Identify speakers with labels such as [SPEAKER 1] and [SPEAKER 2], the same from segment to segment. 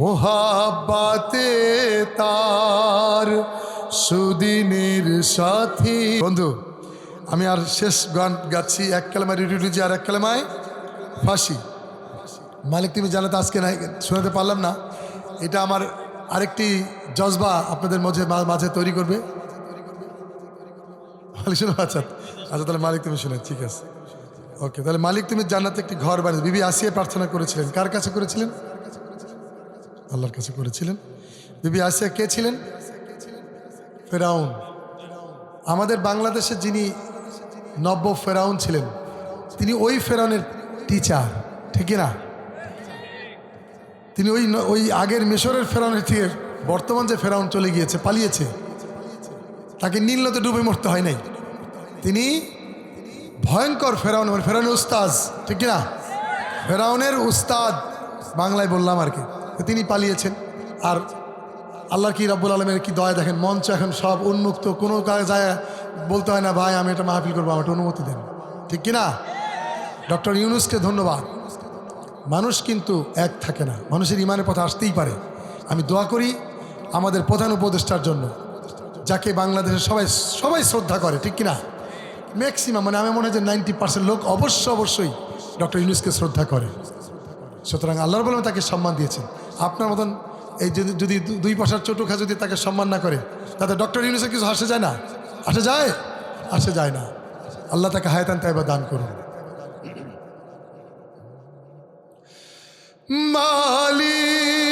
[SPEAKER 1] মোহাব্বাতে তার সুদিনের সাথী। বন্ধু, আমি আর শেষ গান গাচ্ছি, এক কালেমায় রিডিউজি আর এক কালেমায় ফাঁসি। মালিক, তুমি জানাতে আজকে নাই, শোনাতে পারলাম না। এটা আমার আরেকটি জজবা আপনাদের মাঝে মাঝে তৈরি করবে। মালিক, শুনে আচ্ছা আচ্ছা তাহলে মালিক, তুমি শুনে, ঠিক আছে। ওকে, তাহলে মালিক, তুমি জান্নাতে একটি ঘর বানিয়ে বিবি আসিয়ে প্রার্থনা করেছিলেন। কার কাছে করেছিলেন? আল্লাহর কাছে করেছিলেন। বিবি আসিয়া কে ছিলেন? ফেরাউন। আমাদের বাংলাদেশে যিনি নব্য ফেরাউন ছিলেন, তিনি ওই ফেরাউনের টিচার ঠিক না তিনি ওই ওই আগের মিশরের ফেরাউনের থেকে বর্তমান যে ফেরাউন চলে গিয়েছে, পালিয়েছে, তাকে নীল নদে ডুবে মরতে হয় নাই। তিনি ভয়ঙ্কর ফেরাউন মানে ফেরাউনের উস্তাজ ঠিক না ফেরাউনের উস্তাদ, বাংলায় বললাম আর কি। তিনি পালিয়েছেন। আর আল্লাহ কি রব্বুল আলমের কি দয়া দেখেন, মঞ্চ এখন সব উন্মুক্ত, কোনো কাজে যায়, বলতে হয় না, ভাই, আমি এটা মাহফিল করব আমার একটা অনুমতি দেন। ঠিক কি না? ডক্টর ইউনুসকে ধন্যবাদ। মানুষ কিন্তু এক থাকে না, মানুষের ইমানের পথে আসতেই পারে। আমি দোয়া করি আমাদের প্রধান উপদেষ্টার জন্য, যাকে বাংলাদেশের সবাই সবাই শ্রদ্ধা করে, ঠিক কিনা ম্যাক্সিমাম মানে আমি মনে হয় যে নাইনটি পার্সেন্ট লোক অবশ্য অবশ্যই ডক্টর ইউনুসকে শ্রদ্ধা করে। সুতরাং আল্লাহর বলে তাকে সম্মান দিয়েছেন আপনার মতন এই যদি যদি দুই পাশার পয়সার চটুখা যদি তাকে সম্মান না করে, তাতে ডক্টর ইউনিসের কিছু আসে যায় না? আসে যায়? আসে যায় না। আল্লাহ তাকে হায়তান তাই তাইবা দান করুন। মালিক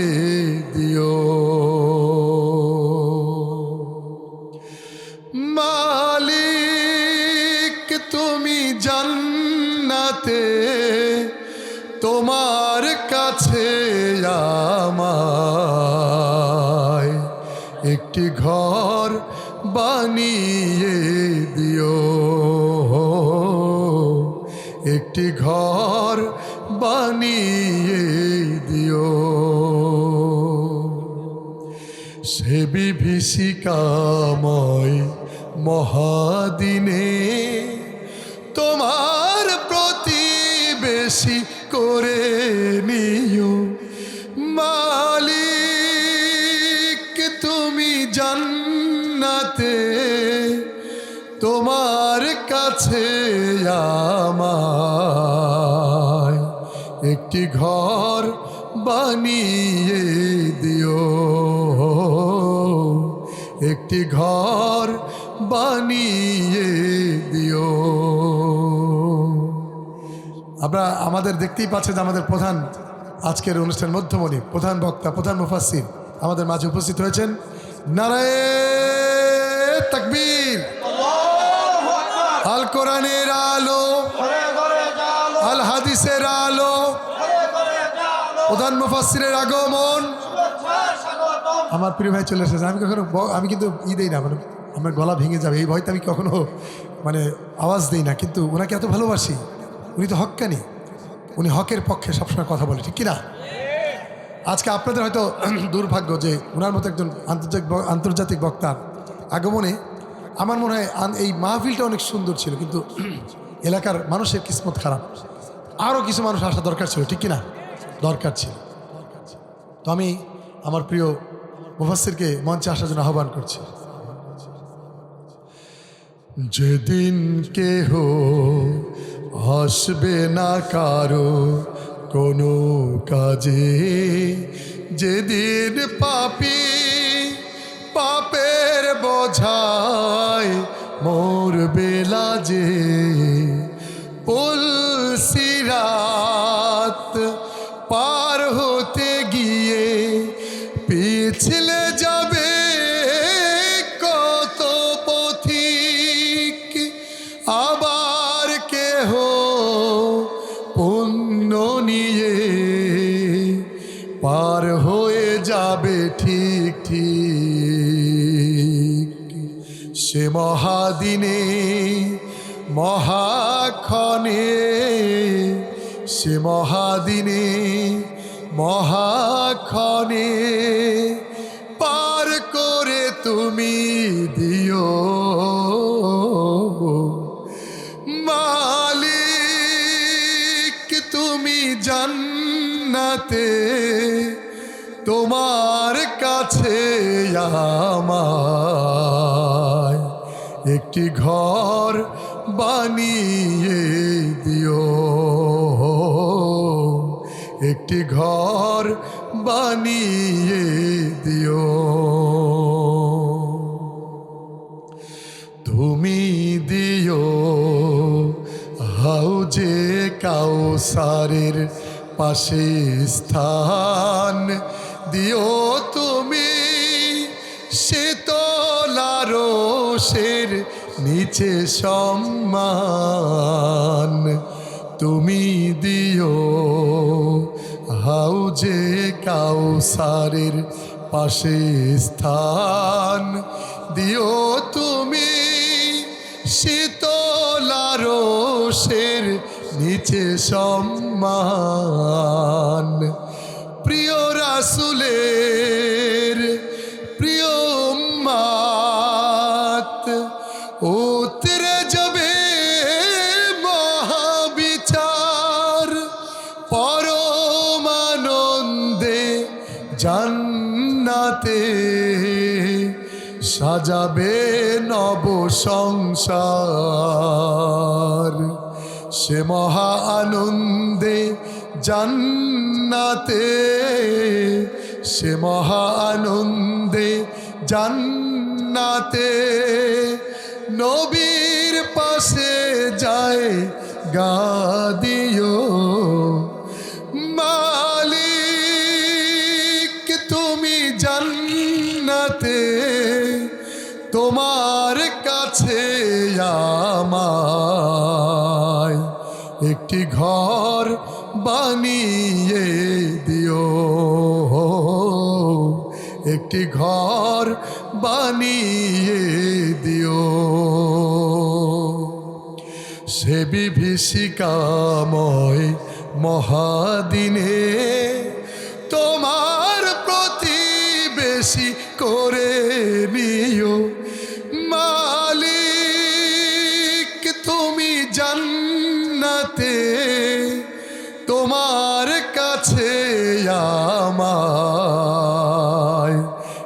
[SPEAKER 1] একটি ঘর বানিয়ে দিও। একটি ঘর বানিয়ে দিও। সে বিভীষিকাময় মহাদিনে তোমার প্রতিবেশী করে নিও। তোমার কাছে আমায় একটি ঘর বানিয়ে দিও। একটি ঘর বানিয়ে দিও। আমরা আমাদের দেখতেই পাচ্ছেন আমাদের প্রধান আজকের অনুষ্ঠান মধ্যমণি, প্রধান বক্তা, প্রধান মুফাসির আমাদের মাঝে উপস্থিত হয়েছেন। নারায়ে তাকবীর। আল কোরআনের আলো, আল হাদিসের আলো, প্রধান মুফাসিরের আগমন। আমার প্রিয় ভাই চলে এসেছে। আমি কখনো আমি কিন্তু ই দেই না মানে আমার গলা ভেঙে যাবে। এই ভয়তে আমি কখনো মানে আওয়াজ দিই না, কিন্তু ওনাকে এত ভালোবাসি। উনি তো হক্কানি। উনি হকের পক্ষে সবসময় কথা বলে, ঠিক কিনা আজকে আপনাদের হয়তো দুর্ভাগ্য যে ওনার মতো একজন আন্তর্জাতিক আন্তর্জাতিক বক্তার আগমনে আমার মনে হয় এই মাহফিলটা অনেক সুন্দর ছিল, কিন্তু এলাকার মানুষের কিসমত খারাপ। আরও কিছু মানুষ আসা দরকার ছিল, ঠিক কিনা? দরকার ছিল। তো আমি আমার প্রিয় মুফাসিরকে মঞ্চে আসার জন্য আহ্বান করছি। যেদিন কেহ আসবে না কারও কোনো কাজে, যেদিন পাপি পাপের বোঝায় মোর বেলা যে পুলসিরাত পার হতে গিয়ে পিছলে যাবে কত পথিক, আবার কেহ পুণ্য নিয়ে পার হয়ে যাবে ঠিক ঠিক। সে মহাদিনে, মহাক্ষণে। সে মহাদিনে, মহাক্ষণে পার করে তুমি দিও। মালিক, তুমি জান্নাতে, তোমার কাছে আমায় একটি ঘর বানিয়ে দিও। একটি ঘর বানিয়ে দিও। তুমি দিও হাউজে কাউসারের পাশে স্থান। দিও শীতলারোষের নিচে সম্মান তুমি দিও। হাউজে কাউসারের পাশে স্থান দিও তুমি। শীতলারোষের নিচে সম্মান। প্রিয় রাসুলের জান্নাতে সাজাবে নব সংসার। সে মহা আনন্দে জান্নাতে, সে মহা আনন্দে জান্নাতে। নবীর পাশে যায় গাদিও। একটি ঘর বানিয়ে দিও। একটি ঘর বানিয়ে দিও। সে বিভীষিকাময় মহাদিনে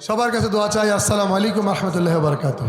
[SPEAKER 1] সবার কাছে দোয়া চাই আসসালামু আলাইকুম রহমতুল্লাহ বারকাত